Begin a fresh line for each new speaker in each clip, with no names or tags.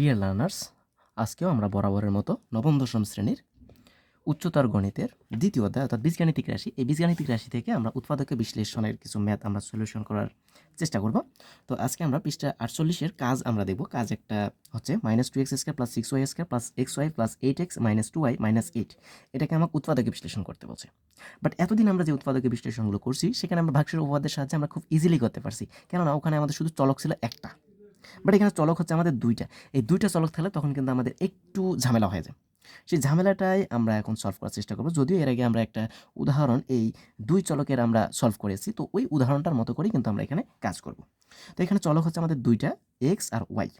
Dear learners আজকেও আমরা বরাবরের মতো নবম, দশম শ্রেণির উচ্চতর গণিতের দ্বিতীয় অধ্যায় অর্থাৎ বীজগাণিতিক রাশি, এই বীজগাণিতিক রাশি থেকে আমরা উৎপাদকে বিশ্লেষণের কিছু ম্যাথ আমরা সলিউশন করার চেষ্টা করব। তো আজকে আমরা পৃষ্ঠা আটচল্লিশের কাজ আমরা দেখব। কাজ একটা হচ্ছে minus two x square plus six y square plus x y plus eight x minus two y minus eight এটাকে আমাকে উৎপাদকে বিশ্লেষণ করতে বলছে। বাট এতদিন আমরা যে উৎপাদকে বিশ্লেষণগুলো করছি, সেখানে আমরা ভাগশের উপপাদ্যের সাহায্যে আমরা খুব ইজিলি করতে পারছি। কেননা ওখানে আমাদের শুধু চলক ছিল একটা। বাট এখানে চলক হচ্ছে আমাদের দুইটা। এই দুইটা চলক থাকলে তখন কিন্তু আমাদের একটু ঝামেলা হয়ে যায়। সেই ঝামেলাটাই আমরা এখন সলভ করার চেষ্টা করব। যদিও এর আগে আমরা একটা উদাহরণ, এই দুই চলকের আমরা সলভ করেছি, তো ওই উদাহরণটার মতো করেই কিন্তু আমরা এখানে কাজ করব। তো এখানে চলক হচ্ছে আমাদের দুইটা এক্স আর ওয়াই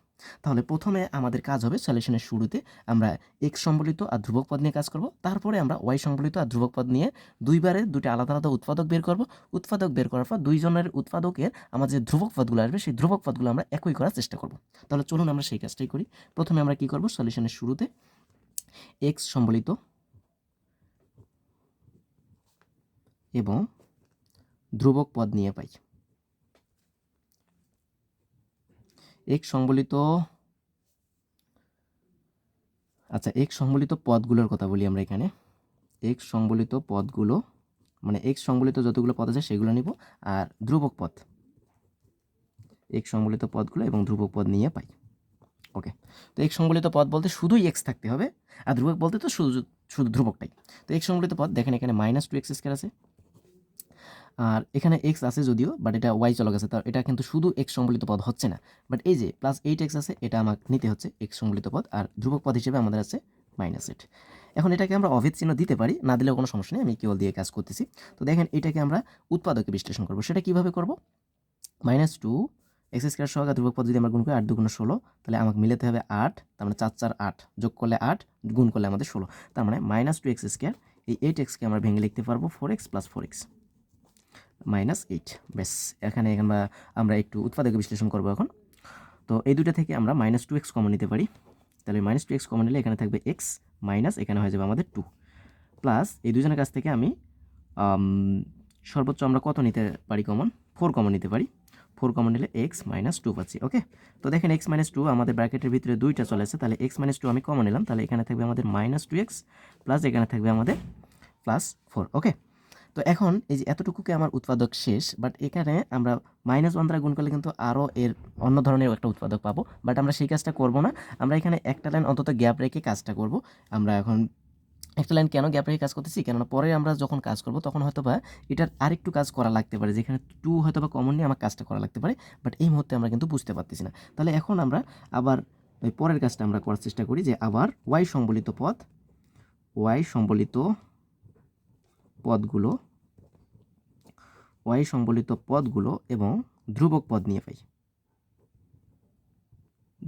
তাহলে প্রথমে আমাদের কাজ হবে সলিউশনের শুরুতে আমরা এক্স সম্বলিত আর ধ্রুবক পদ নিয়ে কাজ করব। তারপরে আমরা ওয়াই সম্বলিত আর ধ্রুবক পদ নিয়ে দুইবারে দুটো আলাদা আলাদা উৎপাদক বের করব। উৎপাদক বের করার পর দুইজনের উৎপাদকের আমাদের যে ধ্রুবক পদগুলো আসবে, সেই ধ্রুবক পদগুলো আমরা একই করার চেষ্টা করব। তাহলে চলুন আমরা সেই কাজটাই করি। প্রথমে আমরা কি করব সলিউশনের শুরুতে এক্স সম্বলিত এবং ধ্রুবক পদ নিয়ে পাই। এক্স সংবলিত আচ্ছা এক্স সংবলিত পদগুলোর কথা বলি আমরা এখানে। এক সংবলিত পদগুলো মানে এক্স সংবলিত যতগুলো পদ আছে সেগুলো নিব, আর ধ্রুবক পদ। এক সংবলিত পদগুলো এবং ধ্রুবক পদ নিয়ে পাই। ওকে তো এক সংবলিত পদ বলতে শুধুই এক্স থাকতে হবে, আর ধ্রুবক বলতে তো শুধু শুধু ধ্রুবকটাই। তো এক সংবলিত পদ, দেখেন এখানে মাইনাস টু এক্স স্কোয়ার আছে। আর এখানে এক্স আছে যদিও বাট এটা ওয়াই চলক আছে তার এটা কিন্তু শুধু এক্স সংবলিত পদ হচ্ছে না। বাট এই যে প্লাস এইট এক্স আছে, এটা আমাকে নিতে হচ্ছে এক্স সংবলিত পদ, আর ধ্রুবক পদ হিসেবে আমাদের আছে মাইনাস এইট এখন এটাকে আমরা অভেদ চিহ্ন দিতে পারি, না দিলেও কোনো সমস্যা নেই, আমি কেবল দিয়ে কাজ করতেছি। তো দেখেন এটাকে আমরা উৎপাদকে বিশ্লেষণ করব, সেটা কীভাবে করব? মাইনাস টু এক্স স্কোয়ার সহ ধ্রুবক পদ যদি আমরা গুণ করি, আট দুগুণ ষোলো, তাহলে আমাকে মিলাতে হবে আট, তার মানে চার চার আট, যোগ করলে আট, গুণ করলে আমাদের ষোলো। তার মানে মাইনাস টু এক্স স্কোয়ার এই এইট এক্সকে আমরা ভেঙে লিখতে পারব four x plus four x minus eight বেশ এখানে আমরা আমরা একটু উৎপাদক বিশ্লেষণ করব এখন। তো এই দুটো থেকে আমরা মাইনাস টু এক্স কমন নিতে পারি। তাহলে মাইনাস টু এক্স কমন নিলে এখানে থাকবে এক্স মাইনাস এখানে হয়ে যাবে আমাদের টু প্লাস এই দুজনের কাছ থেকে আম, সর্বোচ্চ আমরা কত নিতে পারি কমন ফোর কমন নিতে পারি। ফোর কমন নিলে এক্স মাইনাস টু পাচ্ছি ওকে তো দেখেন এক্স মাইনাস টু আমাদের ব্র্যাকেটের ভিতরে দুইটা চলে আসে তাহলে এক্স মাইনাস টু আমি কমন নিলাম তাহলে এখানে থাকবে আমাদের মাইনাস টু এক্স প্লাস এখানে থাকবে আমাদের প্লাস ফোর ওকে তো এখন এই যে এতটুকুকে আমার উৎপাদক শেষ বাট এখানে আমরা মাইনাস ওয়ান দ্বারা গুণ করলে কিন্তু আরও এর অন্য ধরনের একটা উৎপাদক পাবো। বাট আমরা সেই কাজটা করব না। আমরা এখানে একটা লাইন অন্তত গ্যাপ রেখে কাজটা করব। আমরা এখন একটা লাইন কেন গ্যাপ রেখে কাজ করতেছি? কেননা পরে আমরা যখন কাজ করব, তখন হয়তো বা এটার আরেকটু কাজ করা লাগতে পারে, যেখানে টু হয়তো বা কমন নিয়ে আমার কাজটা করা লাগতে পারে বাট এই মুহূর্তে আমরা কিন্তু বুঝতে পারতেছি না। তাহলে এখন আমরা আবার ওই পরের কাজটা আমরা করার চেষ্টা করি যে আবার ওয়াই সম্বলিত পথ ওয়াই সম্বলিত পদগুলো ওয়াই সম্বলিত পদগুলো এবং ধ্রুবক পদ নিয়ে পাই।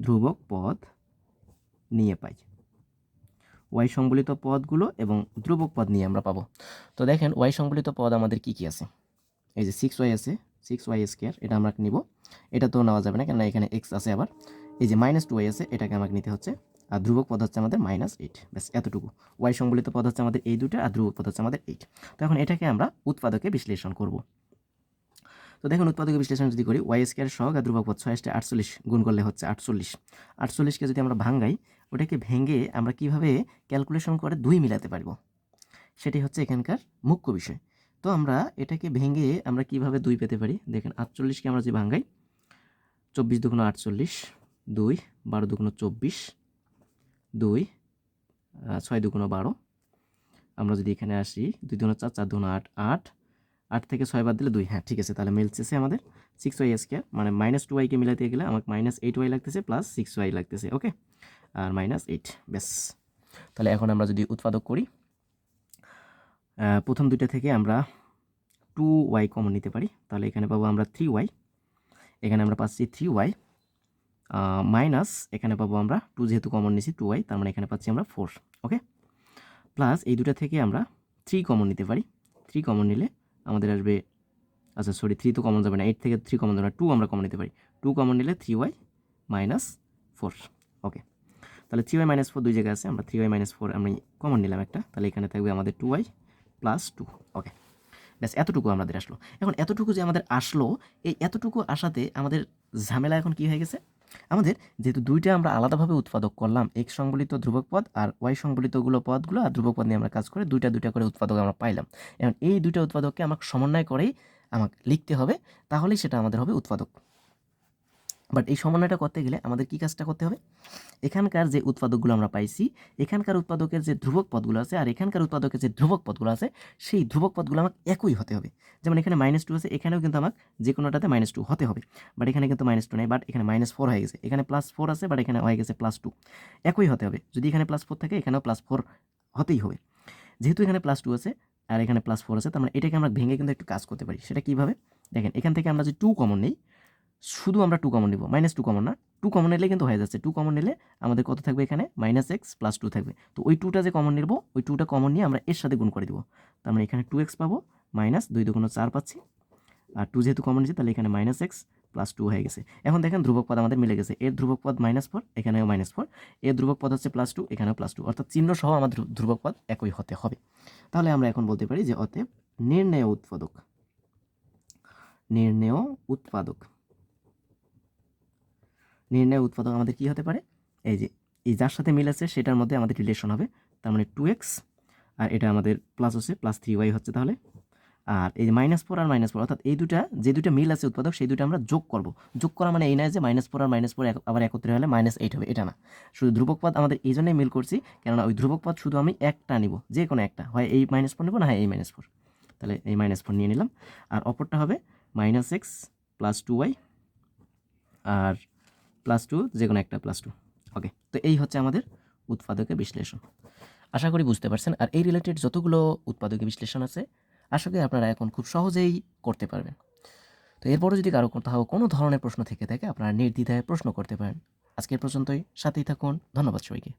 ধ্রুবক পদ নিয়ে পাই। ওয়াই সংবলিত পদগুলো এবং ধ্রুবক পদ নিয়ে আমরা পাবো। তো দেখেন ওয়াই সংবলিত পদ আমাদের কি কি আছে? এই যে সিক্স ওয়াই আছে সিক্স ওয়াই স্কোয়ার এটা আমরা নিব। এটা তো নেওয়া যাবে না, কেননা এখানে এক্স আছে আবার। এই যে মাইনাস টু ওয়াই আছে, এটাকে আমাকে নিতে হচ্ছে। আর ধ্রুবক পদ হচ্ছে আমাদের মাইনাস এইট ব্যাস, এতটুকু। ওয়াই সংবলিত পদ হচ্ছে আমাদের এই দুটো আর ধ্রুবক পদ হচ্ছে আমাদের এইট তো এখন এটাকে আমরা উৎপাদকে বিশ্লেষণ করব। তো দেখুন, উৎপাদকে বিশ্লেষণ যদি করি ওয়াই স্কোয়ার সহগ আর ধ্রুবক পদ ছয় আসতে আটচল্লিশ গুণ করলে হচ্ছে আটচল্লিশ। আটচল্লিশকে যদি আমরা ভাঙ্গাই ওটাকে ভেঙে আমরা কীভাবে ক্যালকুলেশন করে দুই মিলাতে পারব? সেটি হচ্ছে এখানকার মুখ্য বিষয়। তো আমরা এটাকে ভেঙে আমরা কীভাবে দুই পেতে পারি? দেখেন, আটচল্লিশকে আমরা যে ভাঙ্গাই চব্বিশ দুগুণ আটচল্লিশ, দুই, বারো দুগুণ চব্বিশ দুই ছয় দুগুণ বারো। আমরা যদি এখানে আসি, দুই দুগুণ চার চার দুগুণ আট আট। আট থেকে ছয় বাদ দিলে দুই। হ্যাঁ ঠিক আছে, তাহলে মিলতেছে আমাদের সিক্স ওয়াই স্কোয়ার মানে মাইনাস টু ওয়াইকে মিলাতে গেলে আমাকে মাইনাস এইট ওয়াই লাগতেছে প্লাস সিক্স ওয়াই লাগতেছে ওকে আর মাইনাস এইট ব্যাস। তাহলে এখন আমরা যদি উৎপাদক করি প্রথম দুইটা থেকে আমরা টু ওয়াই কমন নিতে পারি। তাহলে এখানে পাবো আমরা থ্রি ওয়াই এখানে আমরা পাচ্ছি থ্রি ওয়াই মাইনাস এখানে পাবো আমরা টু যেহেতু কমন নিছি টু ওয়াই তার মানে এখানে পাচ্ছি আমরা ফোর ওকে প্লাস এই দুটা থেকে আমরা থ্রি কমন নিতে পারি। থ্রি কমন নিলে আমাদের আসবে আচ্ছা সরি থ্রি তো কমন যাবে না এইট থেকে থ্রি কমন যাবে না টু আমরা কমন নিতে পারি। টু কমন নিলে three y minus four okay তাহলে থ্রি ওয়াই মাইনাস ফোর দুই জায়গায় আছে, আমরা থ্রি ওয়াই মাইনাস ফোর আমি কমন নিলাম একটা, তাহলে এখানে থাকবে আমাদের two y plus two okay ব্যাস, এতটুকু আমাদের আসলো। এখন এতটুকু যে আমাদের আসলো, এই এতটুকু আসাতে আমাদের ঝামেলা এখন কি হয়ে গেছে? আমাদের যেহেতু দুইটা আমরা আলাদাভাবে উৎপাদক করলাম এক সংবলিত ধ্রুবক পদ আর ওয়াই সংবলিতগুলো পদগুলো আর ধ্রুবক পদ নিয়ে আমরা কাজ করে দুইটা দুইটা করে উৎপাদক আমরা পাইলাম। এখন এই দুইটা উৎপাদককে আমাকে সমন্বয় করেই আমাকে লিখতে হবে, তাহলেই সেটা আমাদের হবে উৎপাদক। বাট এই সমন্বয়টা করতে গেলে আমাদের কি কাজটা করতে হবে? এখানকার যে উৎপাদকগুলো আমরা পাইছি, এখানকার উৎপাদকের যে ধ্রুবক পদগুলো আছে আর এখানকার উৎপাদকের যে ধ্রুবক পদগুলো আছে, সেই ধ্রুবক পদগুলো আমাকে একই হতে হবে। যেমন এখানে মাইনাস টু আছে, এখানেও কিন্তু আমাকে যে কোনোটাতে মাইনাস টু হতে হবে। বাট এখানে কিন্তু মাইনাস টু নেই বাট এখানে মাইনাস ফোর হয়ে গেছে। এখানে প্লাস ফোর আছে বাট এখানে হয়ে গেছে প্লাস টু একই হতে হবে। যদি এখানে প্লাস ফোর থাকে, এখানেও প্লাস ফোর হতেই হবে। যেহেতু এখানে প্লাস টু আছে আর এখানে প্লাস ফোর আছে, তার মানে এটাকে আমরা ভেঙে কিন্তু একটু কাজ করতে পারি। সেটা কীভাবে? দেখেন, এখান থেকে আমরা যে টু কমন নেই শুধু আমরা টু কমন নেব। মাইনাস টু কমন না। টু কমন নিলে কিন্তু হয়ে যাচ্ছে। টু কমন নিলে আমাদের কত থাকবে এখানে? মাইনাস এক্স প্লাস টু থাকবে। তো ওই টুটা যে কমন নেব, ওই টুটা কমন নিয়ে আমরা এর সাথে গুণ করে দিব। তার মানে এখানে টু এক্স পাবো মাইনাস দুই দুগুণ চার পাচ্ছি। আর টু যেহেতু কমন নিচ্ছি তাহলে এখানে মাইনাস এক্স প্লাস টু হয়ে গেছে। এখন দেখেন ধ্রুবক পদ আমাদের মিলে গেছে। এর ধ্রুবক পদ মাইনাস ফোর এখানেও মাইনাস ফোর এর ধ্রুবক পদ হচ্ছে প্লাস টু এখানেও প্লাস টু অর্থাৎ চিহ্ন সহ আমাদের ধ্রু- ধ্রুবক পদ একই হতে হবে। তাহলে আমরা এখন বলতে পারি যে অতএব নির্ণেয় উৎপাদক। নির্ণেয় উৎপাদক। নির্ণয় উৎপাদক আমাদের কি হতে পারে? এই যে, এই যার সাথে মিল আছে সেটার মধ্যে আমাদের রিলেশন হবে, তার মানে টু এক্স আর এটা আমাদের প্লাস হচ্ছে প্লাস থ্রি ওয়াই হচ্ছে তাহলে। আর এই মাইনাস ফোর আর মাইনাস ফোর অর্থাৎ এই দুটা, যে দুটা মিল আছে উৎপাদক, সেই দুটো আমরা যোগ করব। যোগ করা মানে এই নয় যে মাইনাস ফোর আর মাইনাস ফোর আবার একত্রে হলে মাইনাস এইট হবে, এটা না। শুধু ধ্রুবক পদ আমাদের এই জন্যই মিল করছি, কেননা ওই ধ্রুবক পদ শুধু আমি একটা নিব, যে কোনো একটা, হয় এই মাইনাস ফোর নেব না হয় এই মাইনাস ফোর তাহলে এই মাইনাস ফোর নিয়ে নিলাম। আর অপরটা হবে minus x plus two y আর প্লাস টু যে কোনো একটা প্লাস টু ওকে তো এই হচ্ছে আমাদের উৎপাদকের বিশ্লেষণ। আশা করি বুঝতে পারছেন। আর এই রিলেটেড যতগুলো উৎপাদকের বিশ্লেষণ আছে, আশা করি আপনারা এখন খুব সহজেই করতে পারবেন। তো এরপরও যদি কারও কোথাও কোনো ধরনের প্রশ্ন থেকে থাকে, আপনারা নির্দ্বিধায় প্রশ্ন করতে পারেন। আজকের পর্যন্তই। সাথেই থাকুন। ধন্যবাদ সবাইকে।